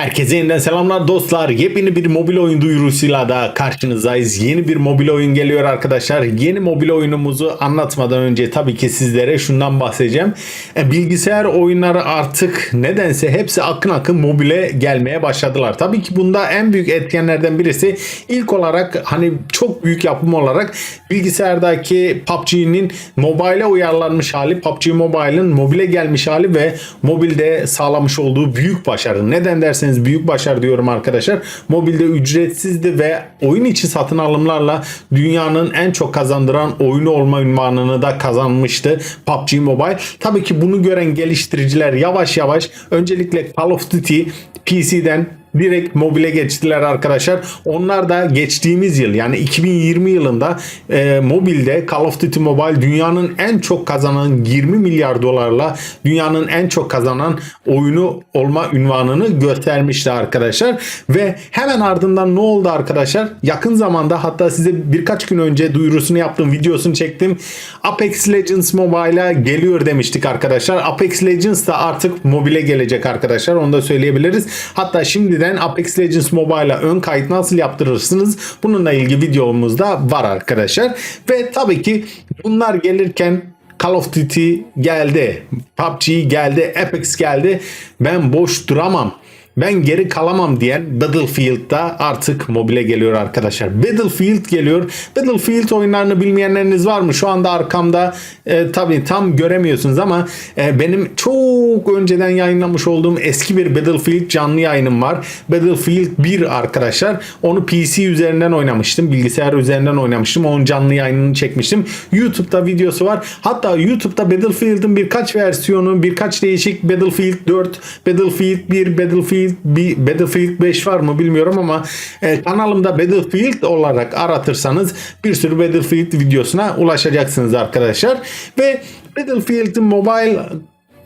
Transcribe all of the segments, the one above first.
Herkese yeniden selamlar dostlar. Yepyeni bir mobil oyun duyurusuyla da karşınızdayız. Yeni bir mobil oyun geliyor arkadaşlar. Yeni mobil oyunumuzu anlatmadan önce tabii ki sizlere şundan bahsedeceğim. E, bilgisayar oyunları artık nedense hepsi akın akın mobile gelmeye başladılar. Tabii ki bunda en büyük etkenlerden birisi ilk olarak hani çok büyük yapım olarak bilgisayardaki PUBG'nin mobile uyarlanmış hali, PUBG Mobile'ın mobile gelmiş hali ve mobilde sağlamış olduğu büyük başarı. Neden derseniz büyük başarı diyorum arkadaşlar. Mobilde ücretsizdi ve oyun içi satın alımlarla dünyanın en çok kazandıran oyunu olma ünvanını da kazanmıştı PUBG Mobile. Tabii ki bunu gören geliştiriciler yavaş yavaş öncelikle Call of Duty PC'den direkt mobile geçtiler arkadaşlar. Onlar da geçtiğimiz yıl yani 2020 yılında e, mobilde Call of Duty Mobile dünyanın en çok kazanan 20 milyar dolarla dünyanın en çok kazanan oyunu olma ünvanını göstermişti arkadaşlar. Ve hemen ardından ne oldu arkadaşlar? Yakın zamanda hatta size birkaç gün önce duyurusunu yaptım, videosunu çektim. Apex Legends Mobile'a geliyor demiştik arkadaşlar. Apex Legends da artık mobile gelecek arkadaşlar. Onu da söyleyebiliriz. Hatta şimdi şimdiden Apex Legends Mobile'a ön kayıt nasıl yaptırırsınız? Bununla ilgili videomuz da var arkadaşlar. Ve tabii ki bunlar gelirken Call of Duty geldi. PUBG geldi. Apex geldi. Ben boş duramam ben geri kalamam diyen Battlefield'da artık mobile geliyor arkadaşlar. Battlefield geliyor. Battlefield oyunlarını bilmeyenleriniz var mı? Şu anda arkamda e, tabii tam göremiyorsunuz ama e, benim çok önceden yayınlamış olduğum eski bir Battlefield canlı yayınım var. Battlefield 1 arkadaşlar. Onu PC üzerinden oynamıştım. Bilgisayar üzerinden oynamıştım. Onun canlı yayınını çekmiştim. YouTube'da videosu var. Hatta YouTube'da Battlefield'ın birkaç versiyonu, birkaç değişik Battlefield 4, Battlefield 1, Battlefield bir Battlefield 5 var mı bilmiyorum ama e, kanalımda Battlefield olarak aratırsanız bir sürü Battlefield videosuna ulaşacaksınız arkadaşlar. Ve Battlefield'in mobile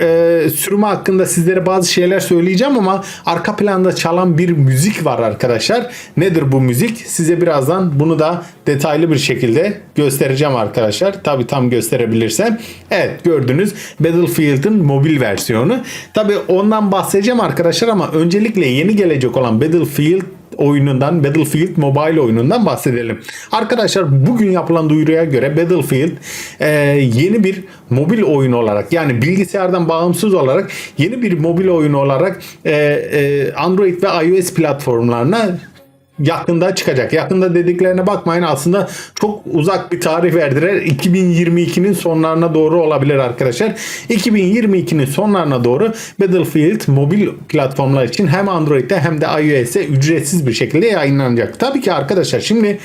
e, sürümü hakkında sizlere bazı şeyler söyleyeceğim ama arka planda çalan bir müzik var arkadaşlar. Nedir bu müzik? Size birazdan bunu da detaylı bir şekilde göstereceğim arkadaşlar. Tabi tam gösterebilirsem. Evet gördünüz Battlefield'ın mobil versiyonu. Tabi ondan bahsedeceğim arkadaşlar ama öncelikle yeni gelecek olan Battlefield oyunundan Battlefield Mobile oyunundan bahsedelim. Arkadaşlar bugün yapılan duyuruya göre Battlefield e, yeni bir mobil oyun olarak yani bilgisayardan bağımsız olarak yeni bir mobil oyun olarak e, e, Android ve iOS platformlarına yakında çıkacak. Yakında dediklerine bakmayın aslında çok uzak bir tarih verdiler. 2022'nin sonlarına doğru olabilir arkadaşlar. 2022'nin sonlarına doğru Battlefield mobil platformlar için hem Android'de hem de iOS'e ücretsiz bir şekilde yayınlanacak. Tabii ki arkadaşlar şimdi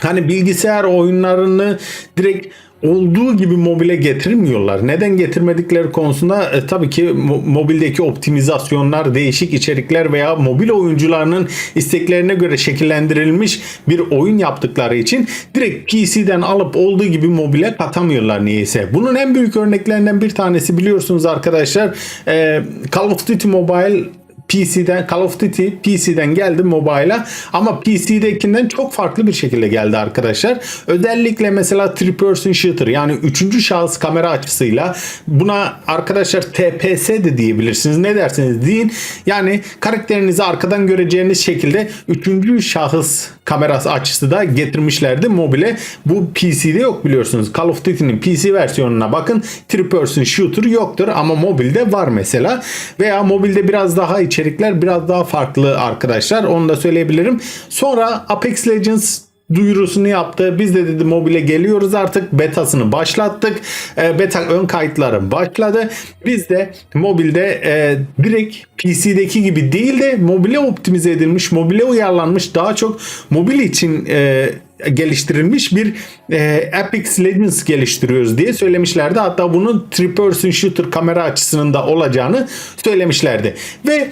hani bilgisayar oyunlarını direkt olduğu gibi mobile getirmiyorlar. Neden getirmedikleri konusunda e, tabii ki mo- mobildeki optimizasyonlar, değişik içerikler veya mobil oyuncularının isteklerine göre şekillendirilmiş bir oyun yaptıkları için direkt PC'den alıp olduğu gibi mobile katamıyorlar niyeyse. Bunun en büyük örneklerinden bir tanesi biliyorsunuz arkadaşlar e, Call of Duty Mobile PC'den Call of Duty PC'den geldi mobile'a ama PC'dekinden çok farklı bir şekilde geldi arkadaşlar. Özellikle mesela three person shooter yani üçüncü şahıs kamera açısıyla buna arkadaşlar TPS de diyebilirsiniz. Ne derseniz deyin. Yani karakterinizi arkadan göreceğiniz şekilde üçüncü şahıs kamerası açısı da getirmişlerdi mobile. Bu PC'de yok biliyorsunuz. Call of Duty'nin PC versiyonuna bakın. Three person shooter yoktur ama mobilde var mesela. Veya mobilde biraz daha içerikler biraz daha farklı arkadaşlar. Onu da söyleyebilirim. Sonra Apex Legends duyurusunu yaptı. Biz de dedi mobile geliyoruz artık. Betasını başlattık. E, beta ön kayıtları başladı. Biz de mobilde e, direkt PC'deki gibi değil de mobile optimize edilmiş, mobile uyarlanmış daha çok mobil için e, geliştirilmiş bir e, Apex Legends geliştiriyoruz diye söylemişlerdi. Hatta bunun three person shooter kamera açısının da olacağını söylemişlerdi. Ve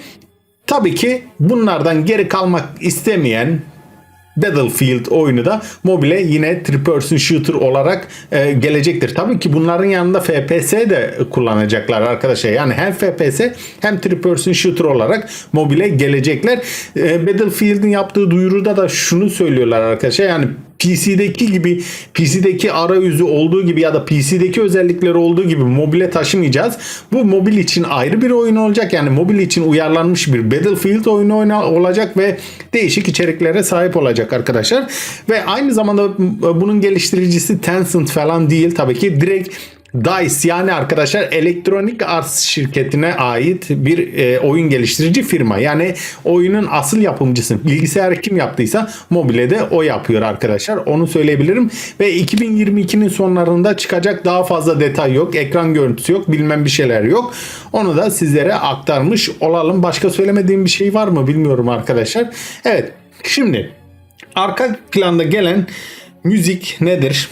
tabii ki bunlardan geri kalmak istemeyen Battlefield oyunu da mobile yine third person shooter olarak e, gelecektir. Tabii ki bunların yanında FPS de kullanacaklar arkadaşlar. Yani hem FPS hem third person shooter olarak mobile gelecekler. E, Battlefield'in yaptığı duyuruda da şunu söylüyorlar arkadaşlar. Yani PC'deki gibi PC'deki arayüzü olduğu gibi ya da PC'deki özellikleri olduğu gibi mobile taşımayacağız. Bu mobil için ayrı bir oyun olacak. Yani mobil için uyarlanmış bir Battlefield oyunu oyna- olacak ve değişik içeriklere sahip olacak arkadaşlar. Ve aynı zamanda bunun geliştiricisi Tencent falan değil tabii ki direkt DICE yani arkadaşlar Electronic Arts şirketine ait bir e, oyun geliştirici firma. Yani oyunun asıl yapımcısı. Bilgisayarı kim yaptıysa mobile de o yapıyor arkadaşlar. Onu söyleyebilirim. Ve 2022'nin sonlarında çıkacak daha fazla detay yok. Ekran görüntüsü yok. Bilmem bir şeyler yok. Onu da sizlere aktarmış olalım. Başka söylemediğim bir şey var mı bilmiyorum arkadaşlar. Evet. Şimdi arka planda gelen müzik nedir?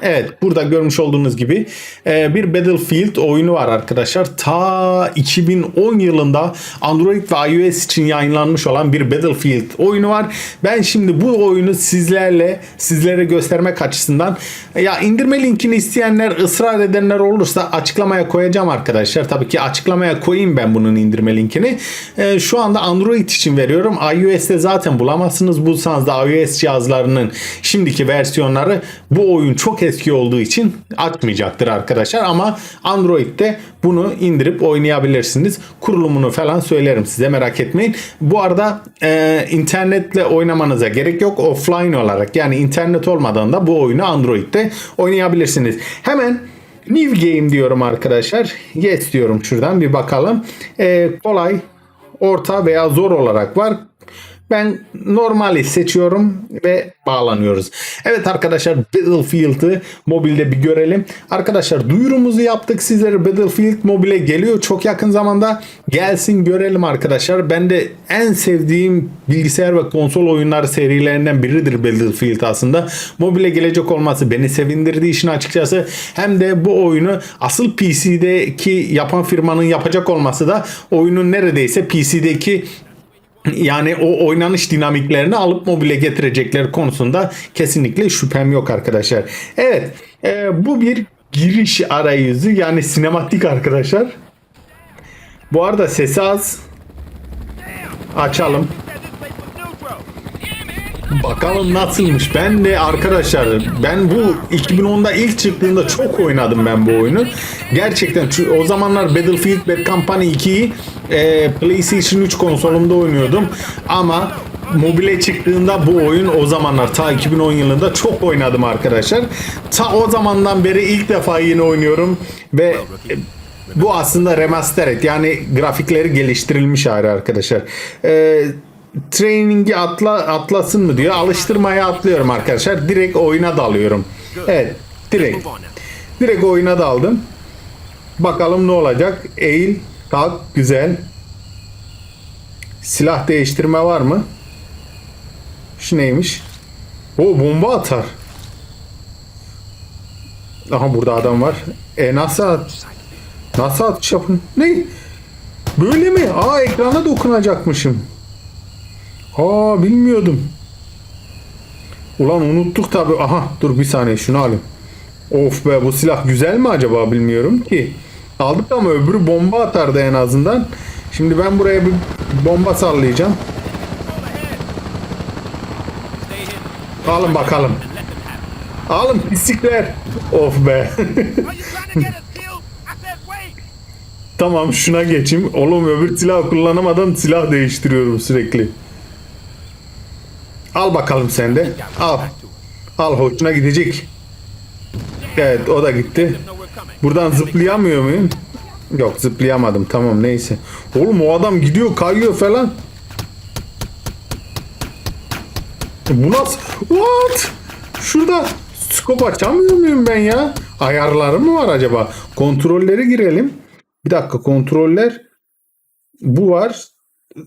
Evet burada görmüş olduğunuz gibi e, bir Battlefield oyunu var arkadaşlar. Ta 2010 yılında Android ve iOS için yayınlanmış olan bir Battlefield oyunu var. Ben şimdi bu oyunu sizlerle sizlere göstermek açısından ya indirme linkini isteyenler ısrar edenler olursa açıklamaya koyacağım arkadaşlar. Tabii ki açıklamaya koyayım ben bunun indirme linkini. E, şu anda Android için veriyorum. iOS'te zaten bulamazsınız. Bulsanız da iOS cihazlarının şimdiki versiyonları bu oyun çok eski olduğu için açmayacaktır arkadaşlar ama Android'de bunu indirip oynayabilirsiniz. Kurulumunu falan söylerim size merak etmeyin. Bu arada e, internetle oynamanıza gerek yok. Offline olarak yani internet olmadan da bu oyunu Android'de oynayabilirsiniz. Hemen New Game diyorum arkadaşlar. Yes diyorum şuradan bir bakalım. E, kolay, orta veya zor olarak var. Ben normali seçiyorum ve bağlanıyoruz. Evet arkadaşlar Battlefield'ı mobilde bir görelim. Arkadaşlar duyurumuzu yaptık. Sizlere Battlefield mobile geliyor. Çok yakın zamanda gelsin görelim arkadaşlar. Ben de en sevdiğim bilgisayar ve konsol oyunları serilerinden biridir Battlefield aslında. Mobile gelecek olması beni sevindirdi işin açıkçası. Hem de bu oyunu asıl PC'deki yapan firmanın yapacak olması da oyunun neredeyse PC'deki yani o oynanış dinamiklerini alıp mobile getirecekleri konusunda kesinlikle şüphem yok arkadaşlar. Evet e, bu bir giriş arayüzü yani sinematik arkadaşlar. Bu arada sesi az. Açalım. Bakalım nasılmış. Ben de arkadaşlar ben bu 2010'da ilk çıktığında çok oynadım ben bu oyunu. Gerçekten o zamanlar Battlefield Bad Company 2'yi e, PlayStation 3 konsolumda oynuyordum. Ama mobile çıktığında bu oyun o zamanlar ta 2010 yılında çok oynadım arkadaşlar. Ta o zamandan beri ilk defa yeni oynuyorum ve e, bu aslında remastered yani grafikleri geliştirilmiş hali arkadaşlar. Eee training'i atla atlasın mı diyor. Alıştırmaya atlıyorum arkadaşlar. Direkt oyuna dalıyorum. Evet. Direkt. Direkt oyuna daldım. Bakalım ne olacak. Eğil. Kalk. Güzel. Silah değiştirme var mı? Şu neymiş? O bomba atar. Aha burada adam var. E nasıl at? Nasıl atış yapın? Ne? Böyle mi? Aa ekrana dokunacakmışım. Aa bilmiyordum. Ulan unuttuk tabi. Aha dur bir saniye şunu alayım. Of be bu silah güzel mi acaba bilmiyorum ki. Aldık ama öbürü bomba atardı en azından. Şimdi ben buraya bir bomba sallayacağım. Alın bakalım. Alın pislikler. Of be. tamam şuna geçeyim. Oğlum öbür silah kullanamadan silah değiştiriyorum sürekli. Al bakalım sen de. Al. Al hoşuna gidecek. Evet o da gitti. Buradan zıplayamıyor muyum? Yok zıplayamadım. Tamam neyse. Oğlum o adam gidiyor kayıyor falan. Bu nasıl? What? Şurada skop açamıyor muyum ben ya? Ayarları mı var acaba? Kontrolleri girelim. Bir dakika kontroller. Bu var.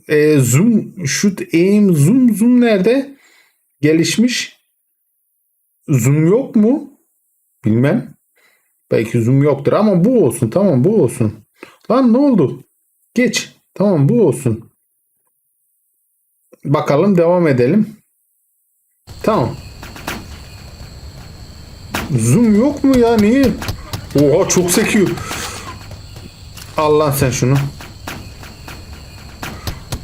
E, zoom, shoot, aim, zoom, zoom nerede? Gelişmiş. Zoom yok mu? Bilmem. Belki zoom yoktur ama bu olsun. Tamam bu olsun. Lan ne oldu? Geç. Tamam bu olsun. Bakalım devam edelim. Tamam. Zoom yok mu ya? Niye? Oha çok sekiyor. Allah sen şunu.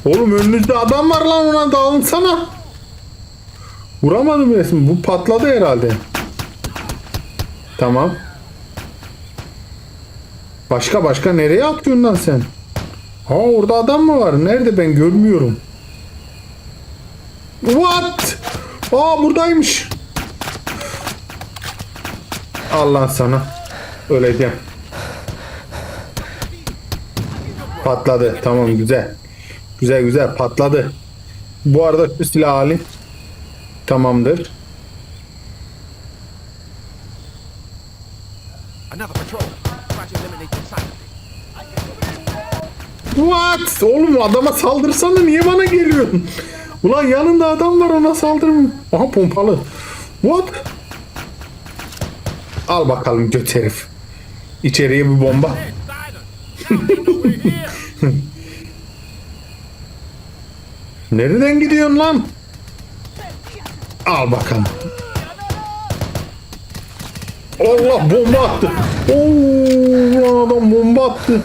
Oğlum önünüzde adam var lan ona dağılınsana. Vuramadım resmi. Bu patladı herhalde. Tamam. Başka başka nereye atıyorsun lan sen? Ha orada adam mı var? Nerede ben görmüyorum. What? Aa buradaymış. Allah sana. Öleceğim. Patladı. Tamam güzel. Güzel güzel patladı. Bu arada şu silah alayım. Tamamdır. What? Oğlum adama saldırsana niye bana geliyorsun? Ulan yanında adam var ona saldırmıyor. Aha pompalı. What? Al bakalım göt herif. İçeriye bir bomba. Nereden gidiyorsun lan? Al bakalım. Allah bomba attı. Oo, lan adam bomba attı.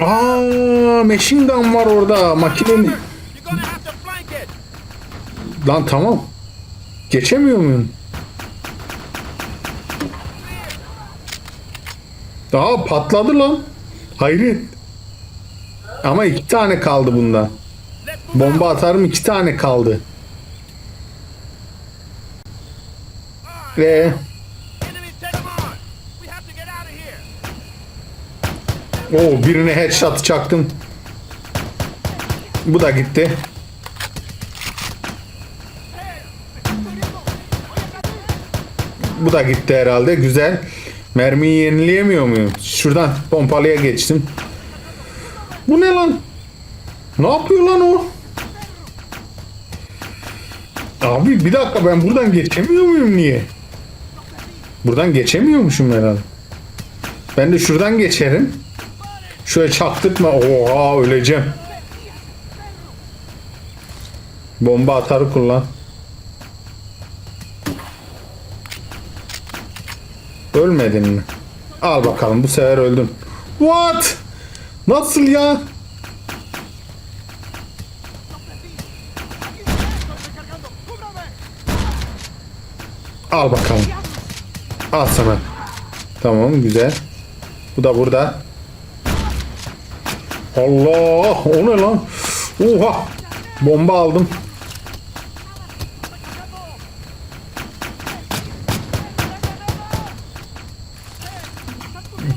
Aa, machine gun var orada. İt. Lan tamam. Geçemiyor muyum? Daha patladı lan. Hayret. Ama iki tane kaldı bundan. Bomba atarım iki tane kaldı. Ve Enemy take them on. We have to get out of here. o birine headshot çaktım. Bu da gitti. Bu da gitti herhalde. Güzel. Mermiyi yenileyemiyor muyum? Şuradan pompalıya geçtim. Bu ne lan? Ne yapıyor lan o? Abi bir dakika ben buradan geçemiyor muyum niye? Buradan geçemiyormuşum herhalde. Ben de şuradan geçerim. Şöyle çaktırtma. Oha öleceğim. Bomba atarı kullan. Ölmedin mi? Al bakalım bu sefer öldün. What? Nasıl ya? Al bakalım. Al sana. Tamam güzel. Bu da burada. Allah! O ne lan? Oha! Bomba aldım.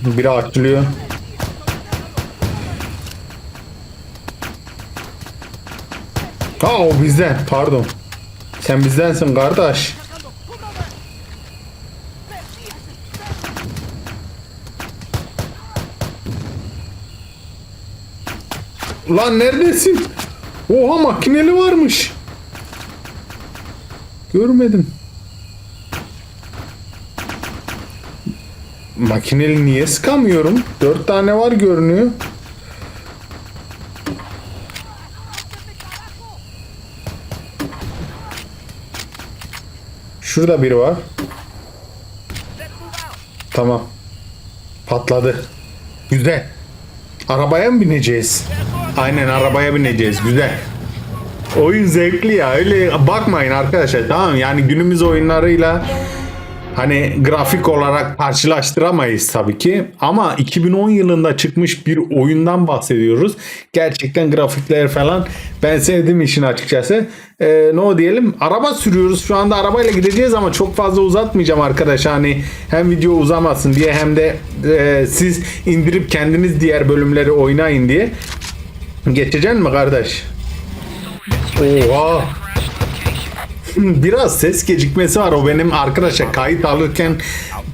Biri açılıyor. Ha o bizden. Pardon. Sen bizdensin kardeş. Lan neredesin? Oha makineli varmış. Görmedim. Makineli niye sıkamıyorum? Dört tane var görünüyor. Şurada biri var. Tamam. Patladı. Güzel. Arabaya mı bineceğiz? Aynen arabaya bineceğiz. Güzel. Oyun zevkli ya. Öyle bakmayın arkadaşlar. Tamam yani günümüz oyunlarıyla hani grafik olarak karşılaştıramayız tabii ki. Ama 2010 yılında çıkmış bir oyundan bahsediyoruz. Gerçekten grafikler falan ben sevdim işin açıkçası. Ee, ne o diyelim? Araba sürüyoruz. Şu anda arabayla gideceğiz ama çok fazla uzatmayacağım arkadaşlar. Hani hem video uzamasın diye hem de e, siz indirip kendiniz diğer bölümleri oynayın diye. Geçeceksin mi kardeş? Oha. Biraz ses gecikmesi var. O benim arkadaşlar kayıt alırken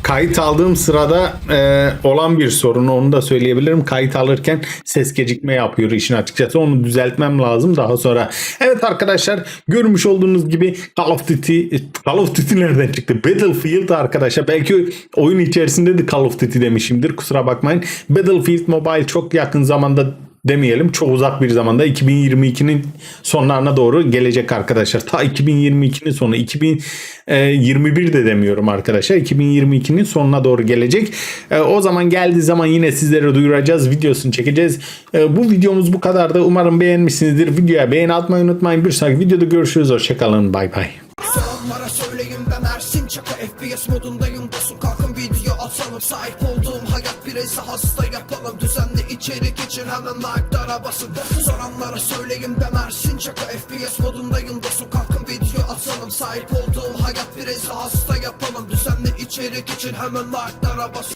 kayıt aldığım sırada e, olan bir sorun. Onu da söyleyebilirim. Kayıt alırken ses gecikme yapıyor işin açıkçası. Onu düzeltmem lazım daha sonra. Evet arkadaşlar görmüş olduğunuz gibi Call of Duty Call of Duty nereden çıktı? Battlefield arkadaşlar. Belki oyun içerisinde de Call of Duty demişimdir. Kusura bakmayın. Battlefield Mobile çok yakın zamanda demeyelim çok uzak bir zamanda 2022'nin sonlarına doğru gelecek arkadaşlar. Ta 2022'nin sonu 2021 de demiyorum arkadaşlar. 2022'nin sonuna doğru gelecek. E, O zaman geldiği zaman yine sizlere duyuracağız. Videosunu çekeceğiz. E, Bu videomuz bu kadardı. Umarım beğenmişsinizdir. Videoya beğeni atmayı unutmayın. Bir sonraki videoda görüşürüz. Hoşçakalın. Bay bay. Soranlara söyleyin ben Ersin Çaka FPS modundayım atalım Sahip olduğum hayat bireyse hasta yapalım. Düzenli içerik için hemen like'lara basın Soranlara söyleyin ben Ersin Çaka FPS modundayım dostum kalkın video atalım. Sahip olduğum hayat bireyse hasta yapalım. Düzenli içerik için hemen like'lara basın